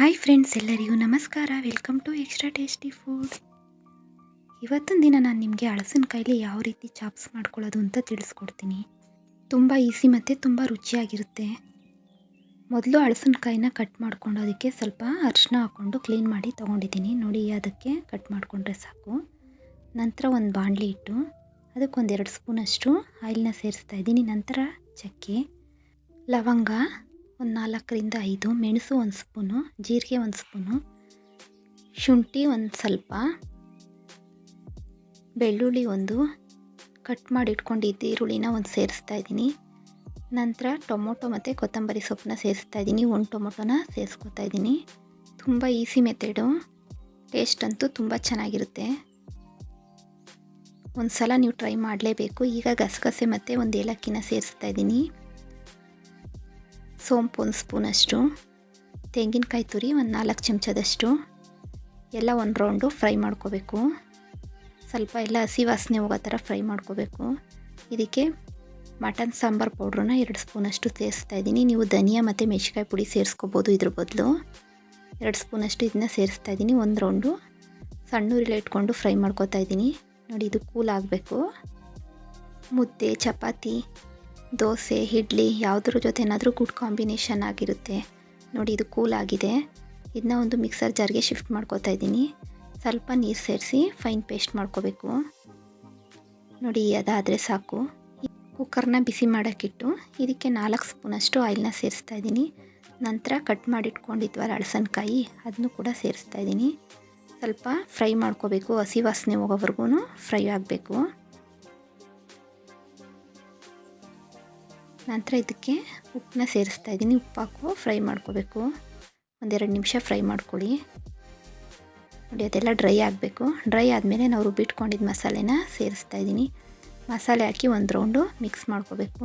Hi friends, ಎಲ್ಲರಿಗೂ ನಮಸ್ಕಾರ. Welcome to extra tasty food. ಇವತ್ತಿನ ದಿನ ನಾನು ನಿಮಗೆ ಹಳಸಿನಕಾಯಿಲಿ ಯಾವ ರೀತಿ ಚಾಪ್ಸ್ ಮಾಡ್ಕೊಳ್ಳೋದು ಅಂತ ತಿಳಿಸ್ಕೊಡ್ತೀನಿ. ತುಂಬ ಈಸಿ ಮತ್ತು ತುಂಬ ರುಚಿಯಾಗಿರುತ್ತೆ. ಮೊದಲು ಹಳಸಿನಕಾಯಿನ ಕಟ್ ಮಾಡ್ಕೊಂಡೋದಕ್ಕೆ ಸ್ವಲ್ಪ ಅರಿಶಿನ ಹಾಕ್ಕೊಂಡು ಕ್ಲೀನ್ ಮಾಡಿ ತೊಗೊಂಡಿದ್ದೀನಿ. ನೋಡಿ, ಅದಕ್ಕೆ ಕಟ್ ಮಾಡಿಕೊಂಡ್ರೆ ಸಾಕು. ನಂತರ ಒಂದು ಬಾಣಲಿ ಇಟ್ಟು ಅದಕ್ಕೆ ಒಂದು ಎರಡು ಸ್ಪೂನಷ್ಟು ಆಯಿಲ್ನ ಸೇರಿಸ್ತಾ ಇದ್ದೀನಿ. ನಂತರ ಚಕ್ಕೆ, ಲವಂಗ ಒಂದು ನಾಲ್ಕರಿಂದ ಐದು, ಮೆಣಸು ಒಂದು ಸ್ಪೂನು, ಜೀರಿಗೆ ಒಂದು ಸ್ಪೂನು, ಶುಂಠಿ ಒಂದು ಸ್ವಲ್ಪ, ಬೆಳ್ಳುಳ್ಳಿ ಒಂದು, ಕಟ್ ಮಾಡಿ ಇಟ್ಕೊಂಡಿದ್ದು ಈರುಳ್ಳಿನ ಒಂದು ಸೇರಿಸ್ತಾ ಇದ್ದೀನಿ. ನಂತರ ಟೊಮೊಟೊ ಮತ್ತು ಕೊತ್ತಂಬರಿ ಸೊಪ್ಪನ್ನ ಸೇರಿಸ್ತಾ ಇದ್ದೀನಿ, ಒಂದು ಟೊಮೊಟೊನ ಸೇರಿಸ್ಕೊತಾ ಇದ್ದೀನಿ. ತುಂಬ ಈಸಿ ಮೆಥಡು, ಟೇಸ್ಟ್ ಅಂತೂ ತುಂಬ ಚೆನ್ನಾಗಿರುತ್ತೆ. ಒಂದು ಸಲ ನೀವು ಟ್ರೈ ಮಾಡಲೇಬೇಕು. ಈಗ ಗಸಗಸೆ ಮತ್ತು ಒಂದು ಏಲಕ್ಕಿನ ಸೇರಿಸ್ತಾ ಇದ್ದೀನಿ. ಸೋಂಪು ಒಂದು ಸ್ಪೂನಷ್ಟು, ತೆಂಗಿನಕಾಯಿ ತುರಿ ಒಂದು ನಾಲ್ಕು ಚಮಚದಷ್ಟು, ಎಲ್ಲ ಒಂದು ರೌಂಡು ಫ್ರೈ ಮಾಡ್ಕೋಬೇಕು. ಸ್ವಲ್ಪ ಎಲ್ಲ ಹಸಿ ವಾಸನೆ ಹೋಗೋ ಥರ ಫ್ರೈ ಮಾಡ್ಕೋಬೇಕು. ಇದಕ್ಕೆ ಮಟನ್ ಸಾಂಬಾರು ಪೌಡ್ರನ್ನ ಎರಡು ಸ್ಪೂನಷ್ಟು ಸೇರಿಸ್ತಾ ಇದ್ದೀನಿ. ನೀವು ಧನಿಯಾ ಮತ್ತು ಮೆಣಸಿಕಾಯಿ ಪುಡಿ ಸೇರಿಸ್ಕೋಬೋದು ಇದ್ರ ಬದಲು. ಎರಡು ಸ್ಪೂನಷ್ಟು ಇದನ್ನ ಸೇರಿಸ್ತಾ ಇದ್ದೀನಿ. ಒಂದು ರೌಂಡು ಸಣ್ಣ ಉರಿಲೆ ಇಟ್ಕೊಂಡು ಫ್ರೈ ಮಾಡ್ಕೋತಾ ಇದ್ದೀನಿ. ನೋಡಿ ಇದು ಕೂಲ್ ಆಗಬೇಕು. ಮುದ್ದೆ, ಚಪಾತಿ ದೋಸೆ, ಇಡ್ಲಿ ಯಾವುದ್ರ ಜೊತೆ ಏನಾದರೂ ಗುಡ್ ಕಾಂಬಿನೇಷನ್ ಆಗಿರುತ್ತೆ. ನೋಡಿ ಇದು ಕೂಲ್ ಆಗಿದೆ. ಇದನ್ನ ಒಂದು ಮಿಕ್ಸರ್ ಜಾರ್ಗೆ ಶಿಫ್ಟ್ ಮಾಡ್ಕೋತಾ ಇದ್ದೀನಿ. ಸ್ವಲ್ಪ ನೀರು ಸೇರಿಸಿ ಫೈನ್ ಪೇಸ್ಟ್ ಮಾಡ್ಕೋಬೇಕು. ನೋಡಿ ಅದಾದರೆ ಸಾಕು. ಕುಕ್ಕರ್ನ ಬಿಸಿ ಮಾಡೋಕ್ಕಿಟ್ಟು ಇದಕ್ಕೆ ನಾಲ್ಕು ಸ್ಪೂನಷ್ಟು ಆಯಿಲ್ನ ಸೇರಿಸ್ತಾ ಇದ್ದೀನಿ. ನಂತರ ಕಟ್ ಮಾಡಿಟ್ಕೊಂಡಿದ್ವಲ್ಲ ಅಳಸನ್ಕಾಯಿ ಅದನ್ನು ಕೂಡ ಸೇರಿಸ್ತಾ ಇದ್ದೀನಿ. ಸ್ವಲ್ಪ ಫ್ರೈ ಮಾಡ್ಕೋಬೇಕು. ಹಸಿ ವಾಸನೆ ಹೋಗೋವರೆಗೂ ಫ್ರೈ ಆಗಬೇಕು. ನಂತರ ಇದಕ್ಕೆ ಉಪ್ಪನ್ನ ಸೇರಿಸ್ತಾ ಇದ್ದೀನಿ. ಉಪ್ಪು ಹಾಕು ಫ್ರೈ ಮಾಡ್ಕೋಬೇಕು. ಒಂದೆರಡು ನಿಮಿಷ ಫ್ರೈ ಮಾಡ್ಕೊಳ್ಳಿ. ನೋಡಿ, ಅದೆಲ್ಲ ಡ್ರೈ ಆಗಬೇಕು. ಡ್ರೈ ಆದಮೇಲೆ ನಾವು ರುಬ್ಬಿಟ್ಕೊಂಡಿದ್ದ ಮಸಾಲೆನ ಸೇರಿಸ್ತಾ ಇದ್ದೀನಿ. ಮಸಾಲೆ ಹಾಕಿ ಒಂದು ರೌಂಡು ಮಿಕ್ಸ್ ಮಾಡ್ಕೋಬೇಕು.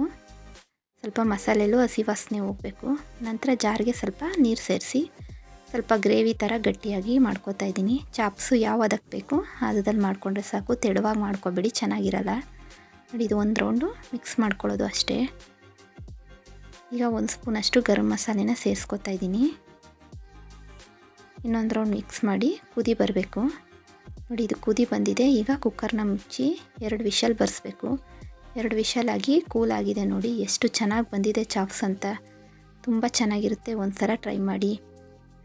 ಸ್ವಲ್ಪ ಮಸಾಲೆಲ್ಲೂ ಹಸಿ ವಾಸನೆ ಹೋಗಬೇಕು. ನಂತರ ಜಾರಿಗೆ ಸ್ವಲ್ಪ ನೀರು ಸೇರಿಸಿ ಸ್ವಲ್ಪ ಗ್ರೇವಿ ಥರ ಗಟ್ಟಿಯಾಗಿ ಮಾಡ್ಕೋತಾ ಇದ್ದೀನಿ. ಚಾಪ್ಸು ಯಾವ ಅದಕ್ಕೆ ಬೇಕು ಅದರಲ್ಲಿ ಮಾಡಿಕೊಂಡ್ರೆ ಸಾಕು. ತೆಳುವಾಗಿ ಮಾಡ್ಕೊಬೇಡಿ, ಚೆನ್ನಾಗಿರಲ್ಲ. ನೋಡಿ, ಇದು ಒಂದು ರೌಂಡು ಮಿಕ್ಸ್ ಮಾಡ್ಕೊಳ್ಳೋದು ಅಷ್ಟೇ. ಈಗ ಒಂದು ಸ್ಪೂನಷ್ಟು ಗರಂ ಮಸಾಲೆನ ಸೇರಿಸ್ಕೊತಾ ಇದ್ದೀನಿ. ಇನ್ನೊಂದು ರೌಂಡ್ ಮಿಕ್ಸ್ ಮಾಡಿ ಕುದಿ ಬರಬೇಕು. ನೋಡಿ, ಇದು ಕುದಿ ಬಂದಿದೆ. ಈಗ ಕುಕ್ಕರ್ನ ಮುಚ್ಚಿ ಎರಡು ವಿಷಲ್ ಬರೆಸ್ಬೇಕು. ಎರಡು ವಿಷಲ್ ಆಗಿ ಕೂಲ್ ಆಗಿದೆ ನೋಡಿ. ಎಷ್ಟು ಚೆನ್ನಾಗಿ ಬಂದಿದೆ ಚಾಪ್ಸ್ ಅಂತ. ತುಂಬ ಚೆನ್ನಾಗಿರುತ್ತೆ. ಒಂದು ಸಲ ಟ್ರೈ ಮಾಡಿ.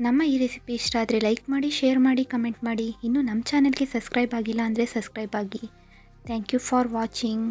ನಮ್ಮ ಈ ರೆಸಿಪಿ ಇಷ್ಟ ಆದರೆ ಲೈಕ್ ಮಾಡಿ ಶೇರ್ ಮಾಡಿ ಕಮೆಂಟ್ ಮಾಡಿ. ಇನ್ನೂ ನಮ್ಮ ಚಾನಲ್ಗೆ ಸಬ್ಸ್ಕ್ರೈಬ್ ಆಗಿಲ್ಲ ಅಂದರೆ ಸಬ್ಸ್ಕ್ರೈಬ್ ಆಗಿ. Thank you for watching